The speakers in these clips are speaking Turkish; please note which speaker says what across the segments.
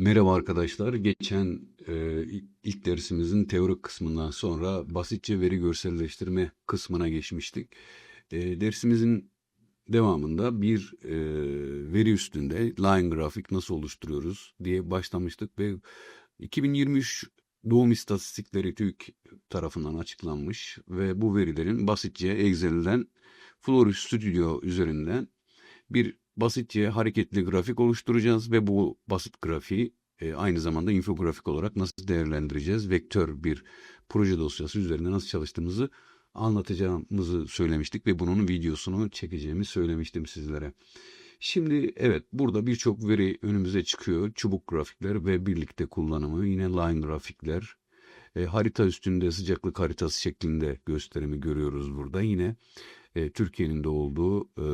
Speaker 1: Merhaba arkadaşlar. Geçen e, ilk dersimizin teorik kısmından sonra basitçe veri görselleştirme kısmına geçmiştik. E, dersimizin devamında bir e, veri üstünde line grafik nasıl oluşturuyoruz diye başlamıştık ve 2023 doğum istatistikleri TÜİK tarafından açıklanmış ve bu verilerin basitçe Excel'den Flori Studio üzerinden bir basitçe hareketli grafik oluşturacağız ve bu basit grafiği e, aynı zamanda infografik olarak nasıl değerlendireceğiz? Vektör bir proje dosyası üzerinde nasıl çalıştığımızı anlatacağımızı söylemiştik ve bunun videosunu çekeceğimi söylemiştim sizlere. Şimdi evet burada birçok veri önümüze çıkıyor. Çubuk grafikler ve birlikte kullanımı, yine line grafikler, e, harita üstünde sıcaklık haritası şeklinde gösterimi görüyoruz burada. Yine e, Türkiye'nin de olduğu e,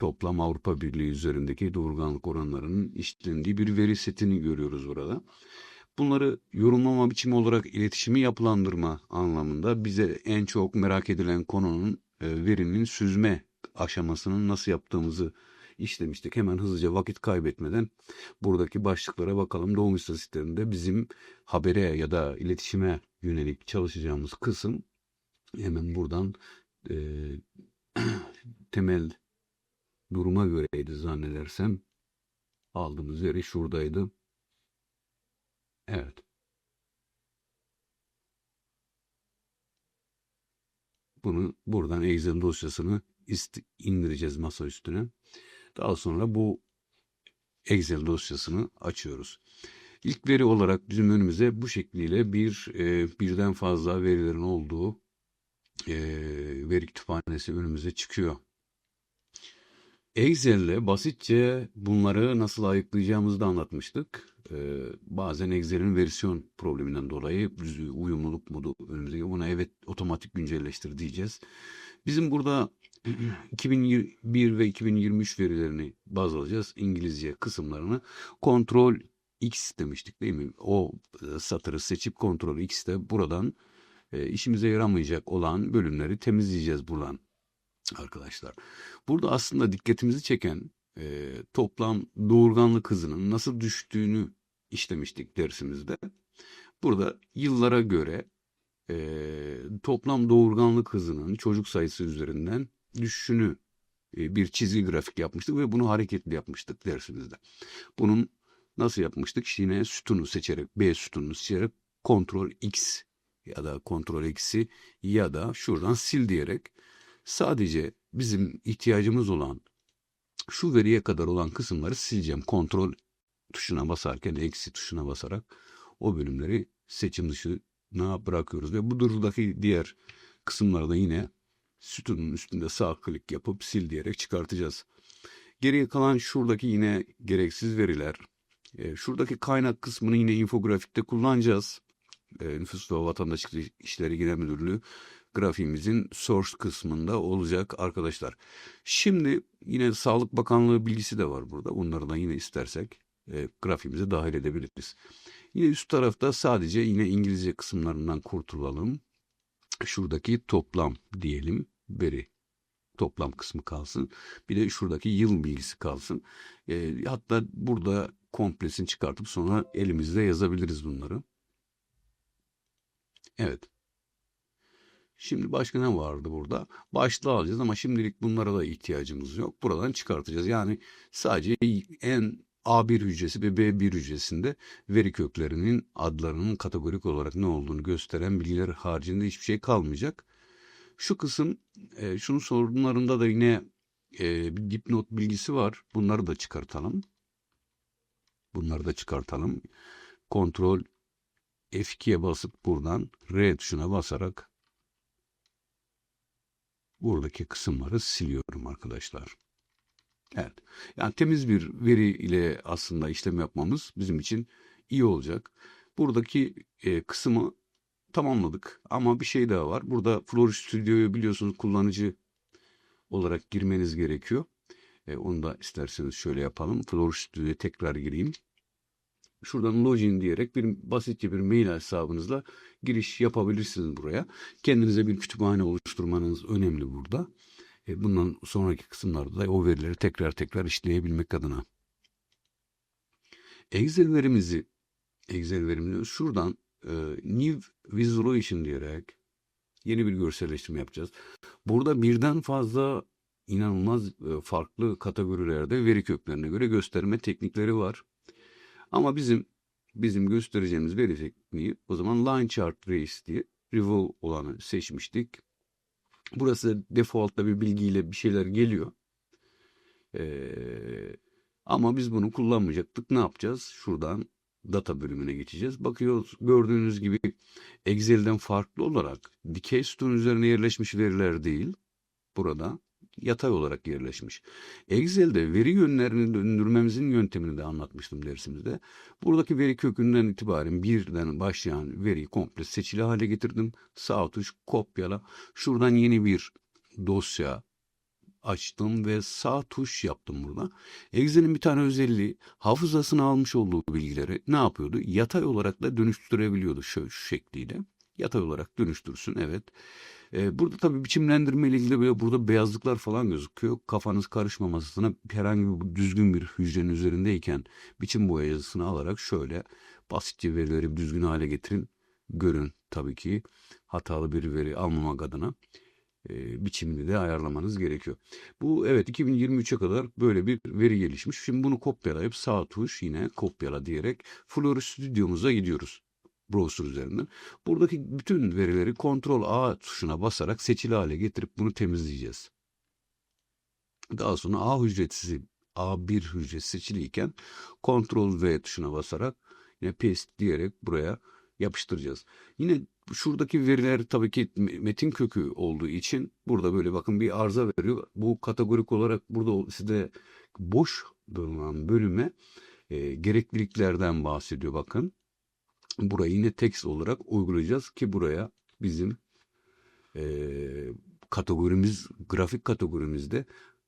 Speaker 1: toplam Avrupa Birliği üzerindeki doğurganlık oranlarının işlendiği bir veri setini görüyoruz burada. Bunları yorumlama biçimi olarak iletişimi yapılandırma anlamında bize en çok merak edilen konunun e, verinin süzme aşamasının nasıl yaptığımızı işlemiştik. Hemen hızlıca vakit kaybetmeden buradaki başlıklara bakalım. Doğum istatistiklerinde bizim habere ya da iletişime yönelik çalışacağımız kısım hemen buradan e, temel duruma göreydi zannedersem. Aldığımız veri şuradaydı. Evet. Bunu buradan Excel dosyasını indireceğiz masa üstüne. Daha sonra bu Excel dosyasını açıyoruz. İlk veri olarak bizim önümüze bu şekliyle bir e, birden fazla verilerin olduğu e, veri kütüphanesi önümüze çıkıyor. Excel'le basitçe bunları nasıl ayıklayacağımızı da anlatmıştık. Ee, bazen Excel'in versiyon probleminden dolayı uyumluluk modu önümüze buna evet otomatik güncelleştir diyeceğiz. Bizim burada 2021 ve 2023 verilerini baz alacağız. İngilizce kısımlarını kontrol X demiştik değil mi? O e, satırı seçip kontrol X'te buradan e, işimize yaramayacak olan bölümleri temizleyeceğiz buradan arkadaşlar. Burada aslında dikkatimizi çeken e, toplam doğurganlık hızının nasıl düştüğünü işlemiştik dersimizde. Burada yıllara göre e, toplam doğurganlık hızının çocuk sayısı üzerinden düşüşünü e, bir çizgi grafik yapmıştık ve bunu hareketli yapmıştık dersimizde. Bunun nasıl yapmıştık? Yine sütunu seçerek, B sütununu seçerek kontrol X ya da kontrol eksi ya da şuradan sil diyerek Sadece bizim ihtiyacımız olan şu veriye kadar olan kısımları sileceğim. Kontrol tuşuna basarken eksi tuşuna basarak o bölümleri seçim dışına bırakıyoruz. Ve bu durumdaki diğer kısımları da yine sütunun üstünde sağ klik yapıp sil diyerek çıkartacağız. Geriye kalan şuradaki yine gereksiz veriler. E, şuradaki kaynak kısmını yine infografikte kullanacağız. E, Nüfus ve Vatandaşlık İşleri Genel Müdürlüğü grafiğimizin source kısmında olacak arkadaşlar. Şimdi yine Sağlık Bakanlığı bilgisi de var burada. Bunları da yine istersek e, grafiğimize dahil edebiliriz. Yine üst tarafta sadece yine İngilizce kısımlarından kurtulalım. Şuradaki toplam diyelim veri toplam kısmı kalsın. Bir de şuradaki yıl bilgisi kalsın. E, hatta burada komplesini çıkartıp sonra elimizde yazabiliriz bunları. Evet. Şimdi başka ne vardı burada? Başlığı alacağız ama şimdilik bunlara da ihtiyacımız yok. Buradan çıkartacağız. Yani sadece en A1 hücresi ve B1 hücresinde veri köklerinin adlarının kategorik olarak ne olduğunu gösteren bilgiler haricinde hiçbir şey kalmayacak. Şu kısım, e, şunun sorunlarında da yine e, bir dipnot bilgisi var. Bunları da çıkartalım. Bunları da çıkartalım. Kontrol F2'ye basıp buradan R tuşuna basarak buradaki kısımları siliyorum arkadaşlar. Evet. Yani temiz bir veri ile aslında işlem yapmamız bizim için iyi olacak. Buradaki e, kısmı tamamladık ama bir şey daha var. Burada Flori Studio'yu biliyorsunuz kullanıcı olarak girmeniz gerekiyor. E, onu da isterseniz şöyle yapalım. Flori Studio'ya tekrar gireyim şuradan login diyerek bir basitçe bir mail hesabınızla giriş yapabilirsiniz buraya. Kendinize bir kütüphane oluşturmanız önemli burada. E, bundan sonraki kısımlarda da o verileri tekrar tekrar işleyebilmek adına. Excel verimizi Excel verimini şuradan e, New Visualization diyerek yeni bir görselleştirme yapacağız. Burada birden fazla inanılmaz e, farklı kategorilerde veri köklerine göre gösterme teknikleri var. Ama bizim bizim göstereceğimiz veri tekniği o zaman line chart race diye revolve olanı seçmiştik. Burası default'ta bir bilgiyle bir şeyler geliyor. Ee, ama biz bunu kullanmayacaktık. Ne yapacağız? Şuradan data bölümüne geçeceğiz. Bakıyoruz gördüğünüz gibi Excel'den farklı olarak dikey sütun üzerine yerleşmiş veriler değil. Burada yatay olarak yerleşmiş. Excel'de veri yönlerini döndürmemizin yöntemini de anlatmıştım dersimizde. Buradaki veri kökünden itibaren birden başlayan veriyi komple seçili hale getirdim. Sağ tuş kopyala. Şuradan yeni bir dosya açtım ve sağ tuş yaptım burada. Excel'in bir tane özelliği hafızasına almış olduğu bilgileri ne yapıyordu? Yatay olarak da dönüştürebiliyordu şu, şu şekliyle. Yatay olarak dönüştürsün evet. Ee, burada tabii biçimlendirme ile ilgili böyle burada beyazlıklar falan gözüküyor. Kafanız karışmamasına herhangi bir düzgün bir hücrenin üzerindeyken biçim boya yazısını alarak şöyle basitçe verileri düzgün hale getirin. Görün tabii ki hatalı bir veri almamak adına e, biçimini de ayarlamanız gerekiyor. Bu evet 2023'e kadar böyle bir veri gelişmiş. Şimdi bunu kopyalayıp sağ tuş yine kopyala diyerek Flora Studio'muza gidiyoruz browser üzerinden. Buradaki bütün verileri Ctrl A tuşuna basarak seçili hale getirip bunu temizleyeceğiz. Daha sonra A hücresi A1 hücresi seçiliyken Ctrl V tuşuna basarak yine paste diyerek buraya yapıştıracağız. Yine şuradaki veriler tabii ki metin kökü olduğu için burada böyle bakın bir arıza veriyor. Bu kategorik olarak burada size boş bulunan bölüme e, gerekliliklerden bahsediyor bakın. Burayı yine text olarak uygulayacağız ki buraya bizim e, kategorimiz, grafik kategorimizde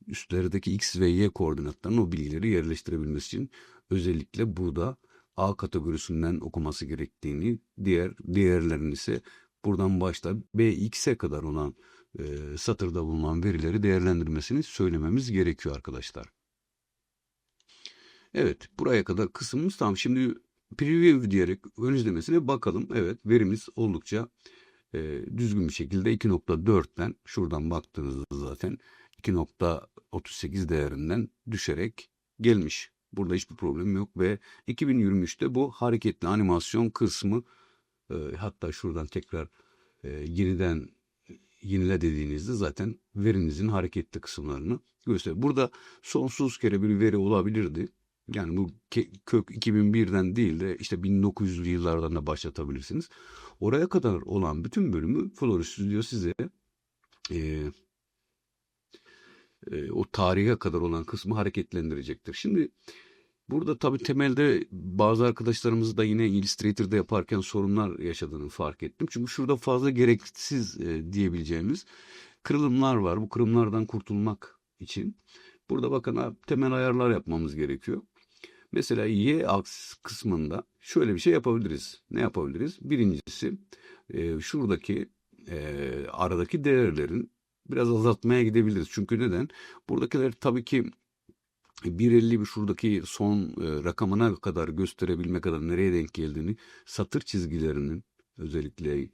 Speaker 1: üstlerdeki x ve y koordinatlarının o bilgileri yerleştirebilmesi için özellikle burada A kategorisinden okuması gerektiğini, diğer diğerlerinin ise buradan başta BX'e kadar olan e, satırda bulunan verileri değerlendirmesini söylememiz gerekiyor arkadaşlar. Evet, buraya kadar kısmımız tamam. Şimdi preview diyerek ön izlemesine bakalım. Evet, verimiz oldukça e, düzgün bir şekilde 2.4'ten şuradan baktığınızda zaten 2.38 değerinden düşerek gelmiş. Burada hiçbir problem yok ve 2023'te bu hareketli animasyon kısmı e, hatta şuradan tekrar e, yeniden yenile dediğinizde zaten verinizin hareketli kısımlarını gösteriyor. Burada sonsuz kere bir veri olabilirdi. Yani bu kök 2001'den değil de işte 1900'lü yıllardan da başlatabilirsiniz. Oraya kadar olan bütün bölümü Flora Studio size e, e, o tarihe kadar olan kısmı hareketlendirecektir. Şimdi burada tabii temelde bazı arkadaşlarımız da yine Illustrator'da yaparken sorunlar yaşadığını fark ettim. Çünkü şurada fazla gereksiz e, diyebileceğimiz kırılımlar var. Bu kırılımlardan kurtulmak için burada bakın temel ayarlar yapmamız gerekiyor. Mesela y aks kısmında şöyle bir şey yapabiliriz. Ne yapabiliriz? Birincisi e, şuradaki e, aradaki değerlerin biraz azaltmaya gidebiliriz. Çünkü neden? Buradakiler tabii ki 1.50 bir şuradaki son e, rakamına kadar gösterebilmek kadar nereye denk geldiğini satır çizgilerinin özellikle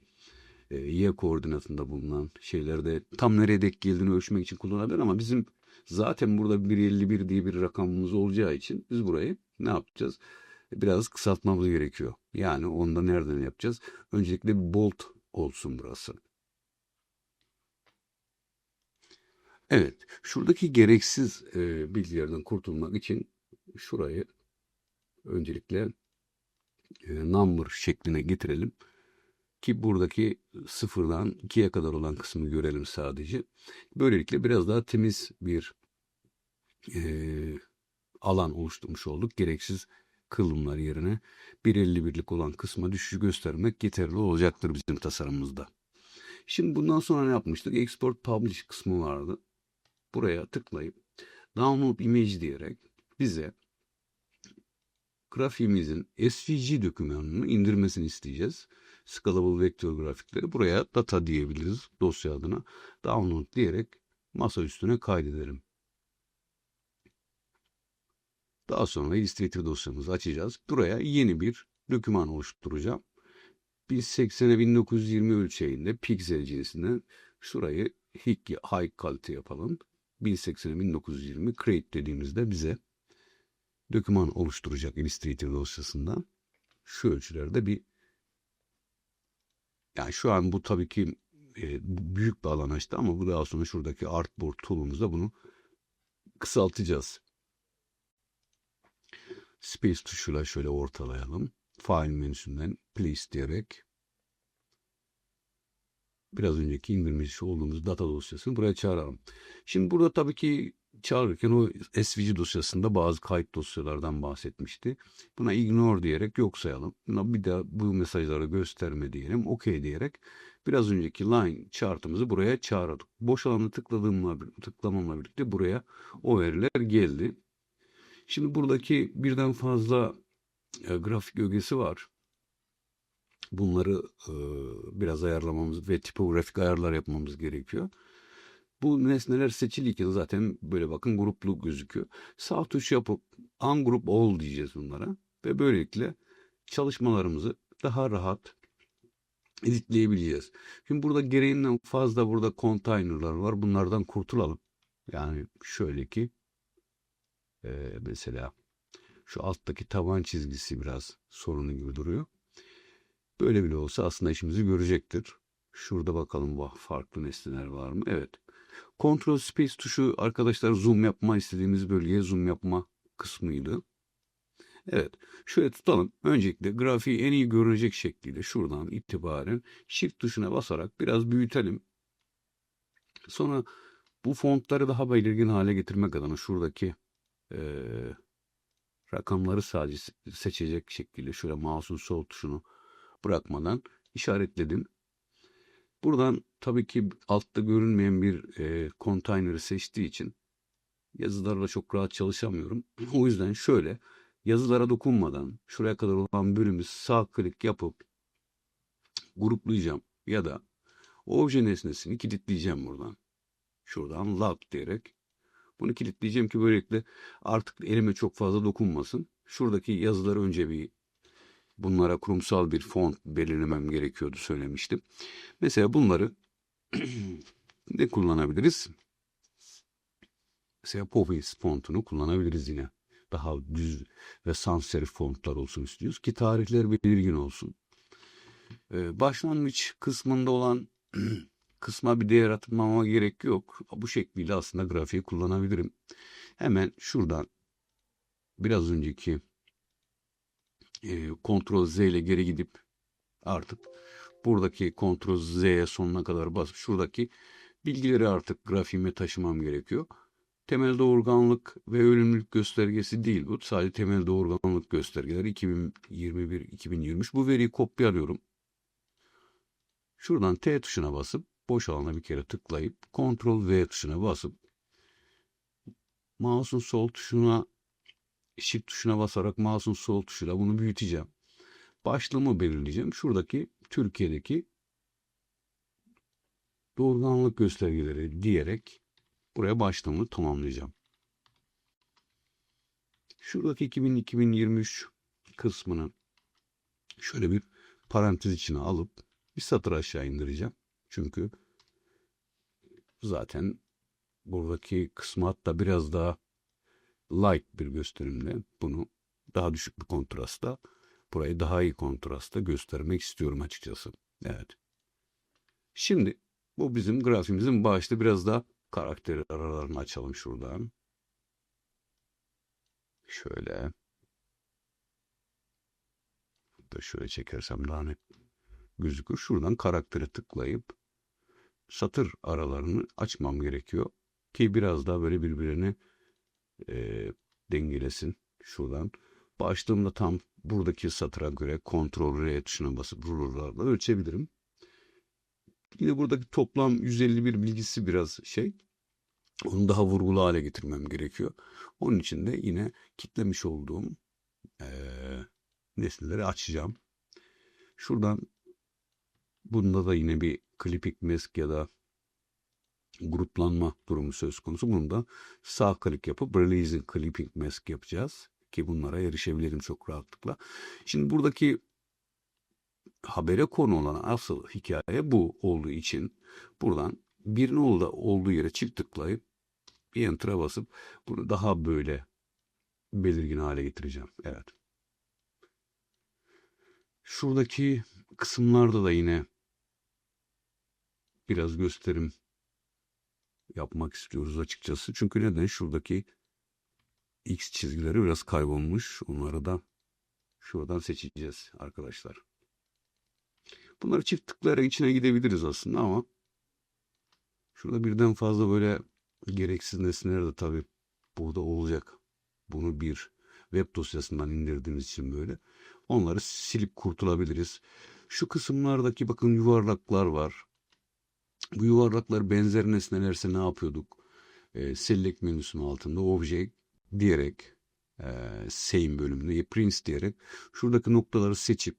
Speaker 1: e, y koordinatında bulunan şeylerde tam nereye denk geldiğini ölçmek için kullanabilir ama bizim zaten burada 1.51 diye bir rakamımız olacağı için biz burayı ne yapacağız? Biraz kısaltmamız gerekiyor. Yani onu da nereden yapacağız? Öncelikle bolt olsun burası. Evet, şuradaki gereksiz e, bilgilerden kurtulmak için şurayı öncelikle e, number şekline getirelim. Ki buradaki sıfırdan ikiye kadar olan kısmı görelim sadece. Böylelikle biraz daha temiz bir e, alan oluşturmuş olduk. Gereksiz kılımlar yerine 1.51'lik olan kısma düşüş göstermek yeterli olacaktır bizim tasarımımızda. Şimdi bundan sonra ne yapmıştık? Export Publish kısmı vardı buraya tıklayıp download image diyerek bize grafiğimizin SVG dokümanını indirmesini isteyeceğiz. Scalable vektör grafikleri buraya data diyebiliriz dosya adına. Download diyerek masa üstüne kaydedelim. Daha sonra Illustrator dosyamızı açacağız. Buraya yeni bir doküman oluşturacağım. 1080'e 1920 ölçeğinde piksel cinsinden şurayı high, kalite yapalım. 1080'e 1920 create dediğimizde bize doküman oluşturacak Illustrator dosyasında. Şu ölçülerde bir yani şu an bu tabii ki e, büyük bir alan açtı ama bu daha sonra şuradaki artboard tool'umuzda bunu kısaltacağız. Space tuşuyla şöyle ortalayalım. File menüsünden place diyerek biraz önceki indirmiş olduğumuz data dosyasını buraya çağıralım. Şimdi burada tabii ki çağırırken o SVG dosyasında bazı kayıt dosyalardan bahsetmişti. Buna ignore diyerek yok sayalım. Buna bir daha bu mesajları gösterme diyelim. OK diyerek biraz önceki line chart'ımızı buraya çağırdık. Boş alanı tıkladığımla, tıklamamla birlikte buraya o veriler geldi. Şimdi buradaki birden fazla e, grafik ögesi var. Bunları e, biraz ayarlamamız ve tipografik ayarlar yapmamız gerekiyor. Bu nesneler seçiliyken zaten böyle bakın gruplu gözüküyor. Sağ tuş yapıp ungroup all diyeceğiz bunlara. Ve böylelikle çalışmalarımızı daha rahat editleyebileceğiz. Şimdi burada gereğinden fazla burada container'lar var. Bunlardan kurtulalım. Yani şöyle ki e, mesela şu alttaki taban çizgisi biraz sorunlu gibi duruyor. Böyle bile olsa aslında işimizi görecektir. Şurada bakalım farklı nesneler var mı? Evet. Ctrl Space tuşu arkadaşlar zoom yapma istediğimiz bölgeye zoom yapma kısmıydı. Evet. Şöyle tutalım. Öncelikle grafiği en iyi görünecek şekliyle şuradan itibaren Shift tuşuna basarak biraz büyütelim. Sonra bu fontları daha belirgin hale getirmek adına şuradaki e, rakamları sadece seçecek şekilde şöyle mouse'un sol tuşunu bırakmadan işaretledim. Buradan tabii ki altta görünmeyen bir e, konteynerı seçtiği için yazılarla çok rahat çalışamıyorum. o yüzden şöyle yazılara dokunmadan şuraya kadar olan bölümü sağ klik yapıp gruplayacağım ya da obje nesnesini kilitleyeceğim buradan. Şuradan lock diyerek bunu kilitleyeceğim ki böylelikle artık elime çok fazla dokunmasın. Şuradaki yazıları önce bir bunlara kurumsal bir font belirlemem gerekiyordu söylemiştim. Mesela bunları ne kullanabiliriz? Mesela Popis fontunu kullanabiliriz yine. Daha düz ve sans serif fontlar olsun istiyoruz ki tarihler belirgin olsun. Ee, başlangıç kısmında olan kısma bir değer atmama gerek yok. Bu şekliyle aslında grafiği kullanabilirim. Hemen şuradan biraz önceki e, Ctrl Z ile geri gidip artık buradaki Ctrl Z'ye sonuna kadar basıp şuradaki bilgileri artık grafiğime taşımam gerekiyor. Temel doğurganlık ve ölümlülük göstergesi değil bu. Sadece temel doğurganlık göstergeleri 2021-2023. Bu veriyi kopyalıyorum. Şuradan T tuşuna basıp boş alana bir kere tıklayıp Ctrl V tuşuna basıp mouse'un sol tuşuna Shift tuşuna basarak mouse'un sol tuşuyla bunu büyüteceğim. Başlığımı belirleyeceğim. Şuradaki Türkiye'deki doğurganlık göstergeleri diyerek buraya başlığımı tamamlayacağım. Şuradaki 2000-2023 kısmını şöyle bir parantez içine alıp bir satır aşağı indireceğim. Çünkü zaten buradaki kısmı hatta biraz daha light bir gösterimle bunu daha düşük bir kontrasta burayı daha iyi kontrasta göstermek istiyorum açıkçası. Evet. Şimdi bu bizim grafiğimizin başta biraz daha karakter aralarını açalım şuradan. Şöyle. Da şöyle çekersem daha net gözükür. Şuradan karaktere tıklayıp satır aralarını açmam gerekiyor. Ki biraz daha böyle birbirine e, dengelesin. Şuradan. Başlığımda tam buradaki satıra göre Ctrl R tuşuna basıp rulerlarla ölçebilirim. Yine buradaki toplam 151 bilgisi biraz şey. Onu daha vurgulu hale getirmem gerekiyor. Onun için de yine kitlemiş olduğum e, nesneleri açacağım. Şuradan bunda da yine bir clipping mask ya da gruplanma durumu söz konusu. Bunu da sağ klik yapıp Releasing Clipping Mask yapacağız. ki bunlara erişebilirim çok rahatlıkla. Şimdi buradaki habere konu olan asıl hikaye bu olduğu için buradan bir nolda olduğu yere çift tıklayıp bir enter'a basıp bunu daha böyle belirgin hale getireceğim. Evet. Şuradaki kısımlarda da yine biraz gösterim yapmak istiyoruz açıkçası. Çünkü neden? Şuradaki X çizgileri biraz kaybolmuş. Onları da şuradan seçeceğiz arkadaşlar. Bunları çift tıklayarak içine gidebiliriz aslında ama şurada birden fazla böyle gereksiz nesneler de tabii burada olacak. Bunu bir web dosyasından indirdiğimiz için böyle. Onları silip kurtulabiliriz. Şu kısımlardaki bakın yuvarlaklar var. Bu yuvarlaklar benzer nesnelerse ne yapıyorduk? E, select menüsünün altında object diyerek e, same bölümünde prints diyerek şuradaki noktaları seçip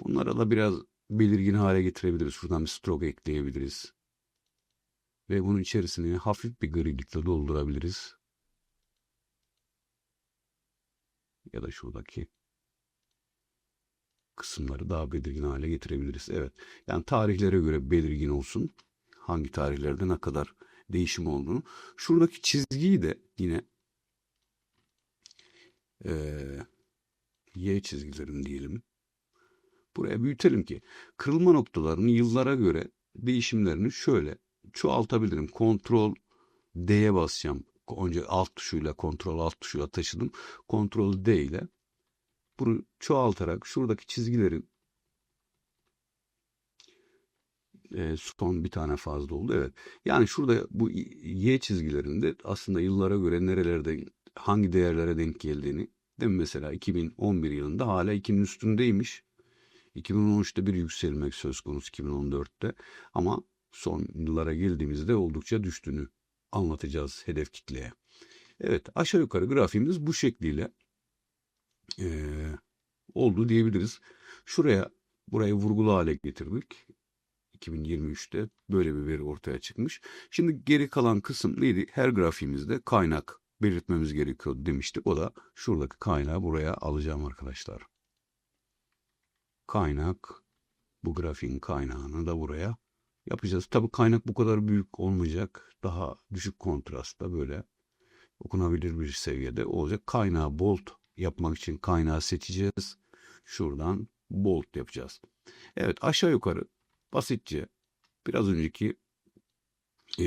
Speaker 1: bunlara da biraz belirgin hale getirebiliriz. Şuradan bir stroke ekleyebiliriz. Ve bunun içerisine hafif bir grilikle doldurabiliriz. Ya da şuradaki kısımları daha belirgin hale getirebiliriz. Evet. Yani tarihlere göre belirgin olsun. Hangi tarihlerde ne kadar değişim olduğunu. Şuradaki çizgiyi de yine e, Y çizgilerini diyelim. Buraya büyütelim ki kırılma noktalarının yıllara göre değişimlerini şöyle çoğaltabilirim. Kontrol D'ye basacağım. Önce alt tuşuyla kontrol alt tuşuyla taşıdım. Kontrol D ile bunu çoğaltarak şuradaki çizgilerin e, son bir tane fazla oldu. Evet. Yani şurada bu Y çizgilerinde aslında yıllara göre nerelerde hangi değerlere denk geldiğini değil mi? Mesela 2011 yılında hala 2'nin üstündeymiş. 2013'te bir yükselmek söz konusu 2014'te ama son yıllara geldiğimizde oldukça düştüğünü anlatacağız hedef kitleye. Evet aşağı yukarı grafiğimiz bu şekliyle e, oldu diyebiliriz. Şuraya burayı vurgulu hale getirdik. 2023'te böyle bir veri ortaya çıkmış. Şimdi geri kalan kısım neydi? Her grafiğimizde kaynak belirtmemiz gerekiyor demiştik. O da şuradaki kaynağı buraya alacağım arkadaşlar. Kaynak bu grafiğin kaynağını da buraya yapacağız. Tabii kaynak bu kadar büyük olmayacak. Daha düşük kontrastta böyle okunabilir bir seviyede olacak. Kaynağı bold yapmak için kaynağı seçeceğiz. Şuradan bold yapacağız. Evet aşağı yukarı basitçe biraz önceki e,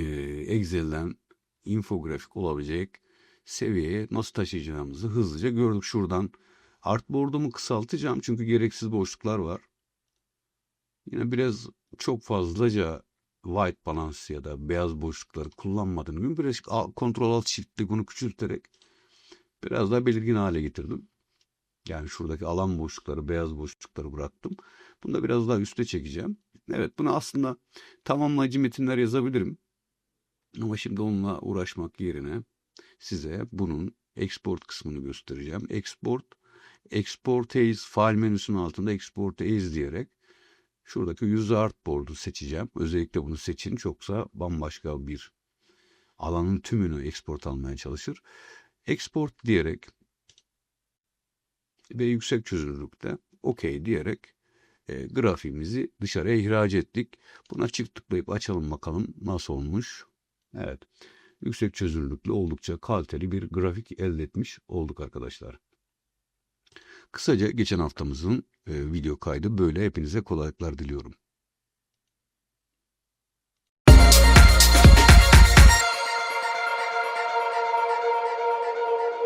Speaker 1: Excel'den infografik olabilecek seviyeye nasıl taşıyacağımızı hızlıca gördük. Şuradan artboard'umu kısaltacağım çünkü gereksiz boşluklar var. Yine biraz çok fazlaca white balance ya da beyaz boşlukları kullanmadığım gibi biraz kontrol alt shift'le bunu küçülterek biraz daha belirgin hale getirdim. Yani şuradaki alan boşlukları, beyaz boşlukları bıraktım. Bunu da biraz daha üste çekeceğim. Evet bunu aslında tamamlayıcı metinler yazabilirim. Ama şimdi onunla uğraşmak yerine size bunun export kısmını göstereceğim. Export, export as file menüsünün altında export as diyerek şuradaki user artboard'u seçeceğim. Özellikle bunu seçin çoksa bambaşka bir alanın tümünü export almaya çalışır. Export diyerek ve yüksek çözünürlükte OK diyerek e, grafiğimizi dışarıya ihraç ettik. Buna çift tıklayıp açalım bakalım nasıl olmuş. Evet. Yüksek çözünürlüklü oldukça kaliteli bir grafik elde etmiş olduk arkadaşlar. Kısaca geçen haftamızın e, video kaydı böyle. Hepinize kolaylıklar diliyorum.